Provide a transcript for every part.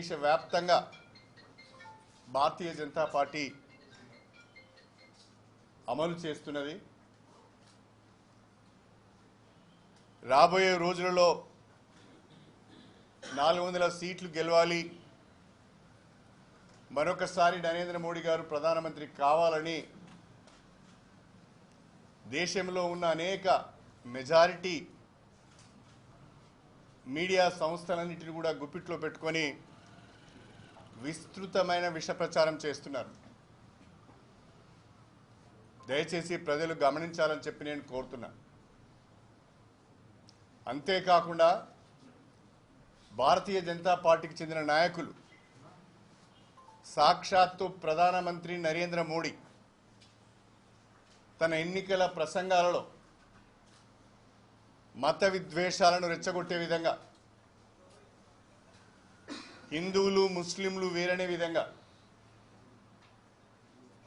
దేశవ్యాప్తంగా భారతీయ జనతా పార్టీ అమలు చేస్తున్నది. రాబోయే రోజులలో నాలుగు వందల సీట్లు గెలవాలి. మరొకసారి నరేంద్ర మోడీ గారు ప్రధానమంత్రి కావాలని దేశంలో ఉన్న అనేక మెజారిటీ మీడియా సంస్థలన్నింటినీ కూడా గుప్పిట్లో పెట్టుకొని విస్తృతమైన విష ప్రచారం చేస్తున్నారు. దయచేసి ప్రజలు గమనించాలని చెప్పి నేను కోరుతున్నా. అంతేకాకుండా భారతీయ జనతా పార్టీకి చెందిన నాయకులు సాక్షాత్తు ప్రధానమంత్రి నరేంద్ర మోడీ తన ఎన్నికల ప్రసంగాలలో మత విద్వేషాలను రెచ్చగొట్టే విధంగా హిందువులు ముస్లింలు వేరనే విధంగా.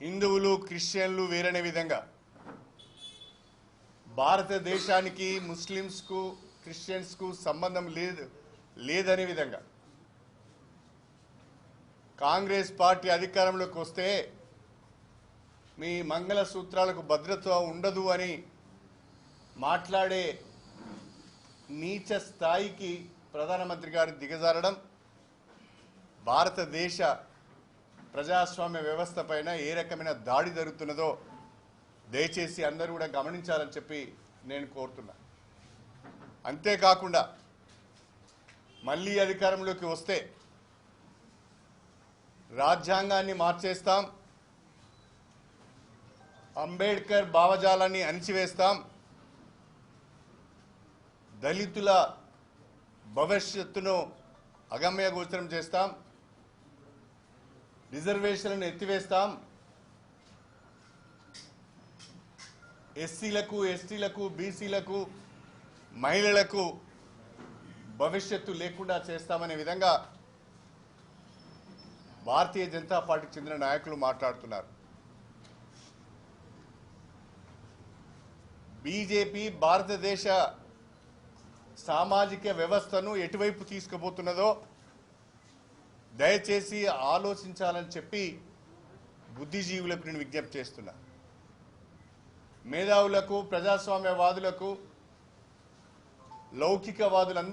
హిందువులు క్రిస్టియన్లు వేరనే విధంగా. భారతదేశానికి ముస్లిమ్స్కు క్రిస్టియన్స్కు సంబంధం లేదు లేదనే విధంగా. కాంగ్రెస్ పార్టీ అధికారంలోకి వస్తే మీ మంగళ సూత్రాలకు భద్రత ఉండదు అని మాట్లాడే నీచ స్థాయికి ప్రధానమంత్రి గారు దిగజారడం భారతదేశ ప్రజాస్వామ్య వ్యవస్థ పైన ఏ రకమైన దాడి జరుగుతున్నదో దయచేసి అందరూ కూడా గమనించాలని చెప్పి నేను కోరుతున్నా. అంతేకాకుండా మళ్ళీ అధికారంలోకి వస్తే రాజ్యాంగాన్ని మార్చేస్తాం అంబేద్కర్ భావజాలాన్ని అణిచివేస్తాం దళితుల భవిష్యత్తును అగమ్య గోచరం చేస్తాం రిజర్వేషన్లను ఎత్తివేస్తాం. ఎస్సీలకు ఎస్టీలకు బీసీలకు మహిళలకు భవిష్యత్తు లేకుండా చేస్తామనే విధంగా భారతీయ జనతా పార్టీకి చెందిన నాయకులు మాట్లాడుతున్నారు. బీజేపీ భారతదేశ సామాజిక వ్యవస్థను ఎటువైపు తీసుకుపోతున్నదో దయచేసి ఆలోచించాలని చెప్పి బుద్ధిజీవులకు నేను విజ్ఞప్తి చేస్తున్నా. మేధావులకు ప్రజాస్వామ్యవాదులకు లౌకికవాదులందరూ